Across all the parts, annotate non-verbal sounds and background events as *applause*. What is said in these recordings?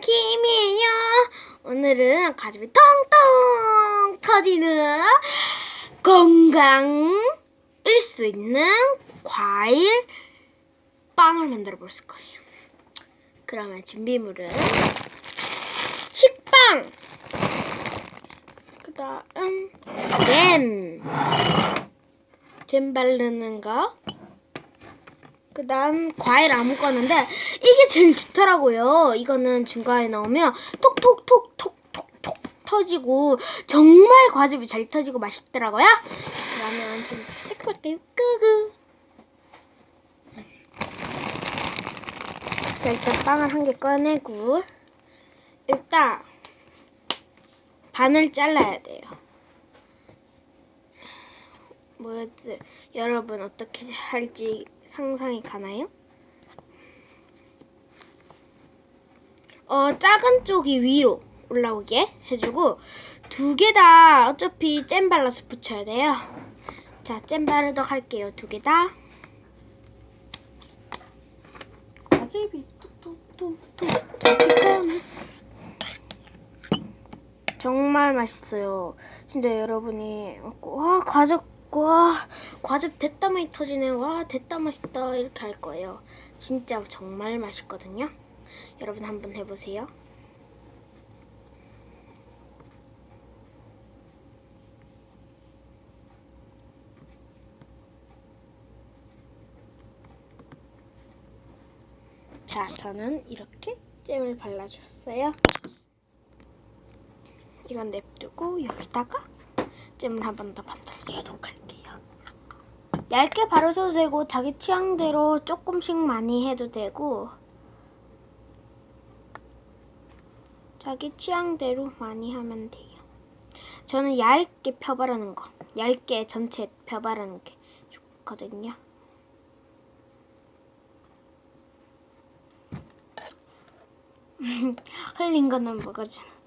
김이에요. 오늘은 가슴이 텅텅 터지는 건강일 수 있는 과일 빵을 만들어 볼 거예요. 그러면 준비물은 식빵, 그다음 잼, 잼 바르는 거, 그 다음 과일 아무거나인데 이게 제일 좋더라고요. 이거는 중간에 넣으면 톡톡톡톡톡톡 터지고 정말 과즙이 잘 터지고 맛있더라고요. 그러면 지금 시작해볼게요. 끄그. 자, 일단 빵을 한 개 꺼내고 일단 반을 잘라야 돼요. 뭐였지? 여러분 어떻게 할지 상상이 가나요? 어, 작은 쪽이 위로 올라오게 해주고 두 개 다 어차피 잼 발라서 붙여야 돼요. 자, 잼 바르도록 할게요. 두 개 다. 톡톡톡 톡톡 정말 맛있어요. 진짜 여러분이 와 과즙 와 과즙 됐다 많이 터지네. 와 됐다 맛있다 이렇게 할 거예요. 진짜 정말 맛있거든요. 여러분 한번 해보세요. 자, 저는 이렇게 잼을 발라주었어요. 이건 냅두고 여기다가 잼을 한 번 더 만들어주도록 할게요. 얇게 바르셔도 되고 자기 취향대로 조금씩 많이 해도 되고 자기 취향대로 많이 하면 돼요. 저는 얇게 펴바르는 거, 얇게 전체 펴바르는 게 좋거든요. *laughs* 흘린 거는 먹어주나.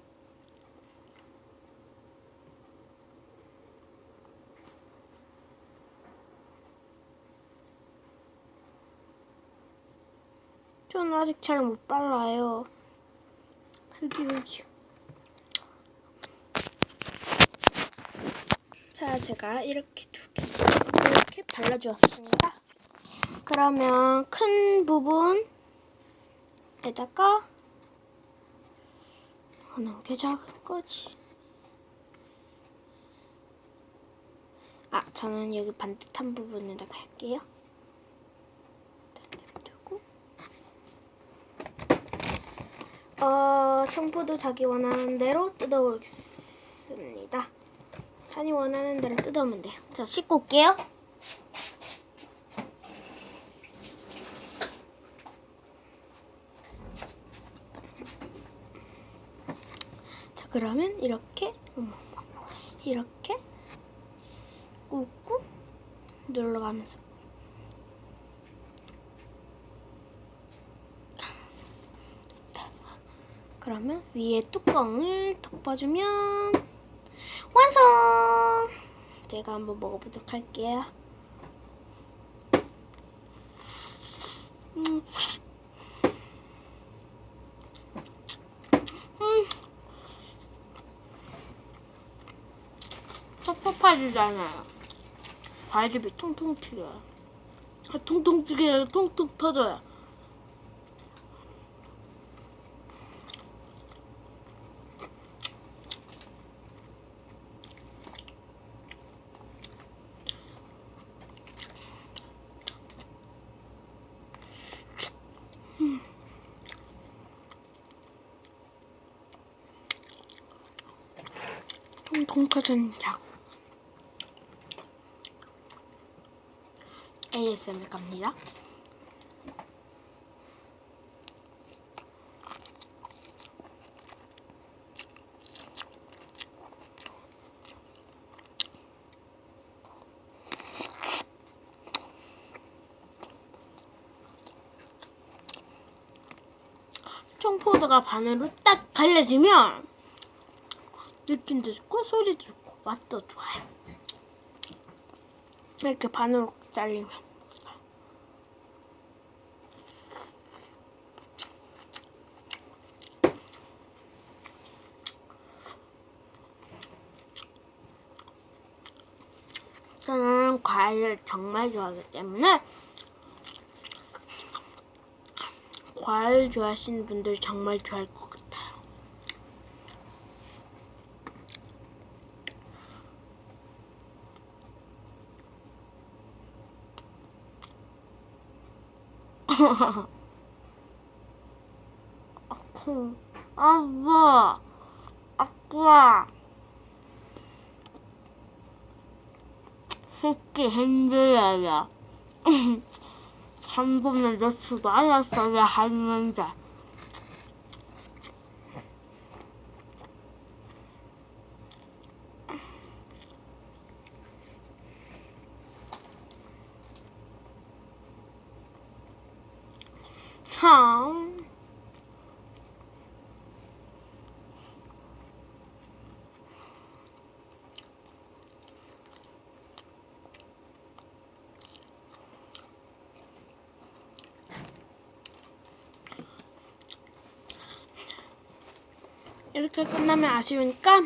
저는 아직 잘 못 발라요. 여기 여기. 자, 제가 이렇게 두 개, 이렇게 발라주었습니다. 그러면 큰 부분에다가 하나 게 작은 거지. 아, 저는 여기 반듯한 부분에다가 할게요. 두고. 어, 청포도 자기 원하는 대로 뜯어오겠습니다. 자기 원하는 대로 뜯어오면 돼요. 자, 씻고 올게요. 자, 그러면 이렇게 이렇게 꾹꾹 눌러가면서 됐다. 그러면 위에 뚜껑을 덮어주면 완성! 제가 한번 먹어보도록 할게요. 음. 음. 텁텁하지잖아요. 과즙이 통통 튀겨요. 아, 통통 튀겨요. 통통 터져요. 통통 터지는 야구. ASMR 갑니다. 청포도가 반으로 딱 갈려지면 느낌도 좋고 소리도 좋고 맛도 좋아요. 이렇게 반으로 잘리면 저는 과일을 정말 좋아하기 때문에 과일 좋아하시는 분들 정말 좋아할 것 같아요. 아쿠, 아빠, 아빠. 새끼 힘들어요. *laughs* 한 번만 넣지 말았어야 했는데. 참. 이렇게 끝나면 아쉬우니까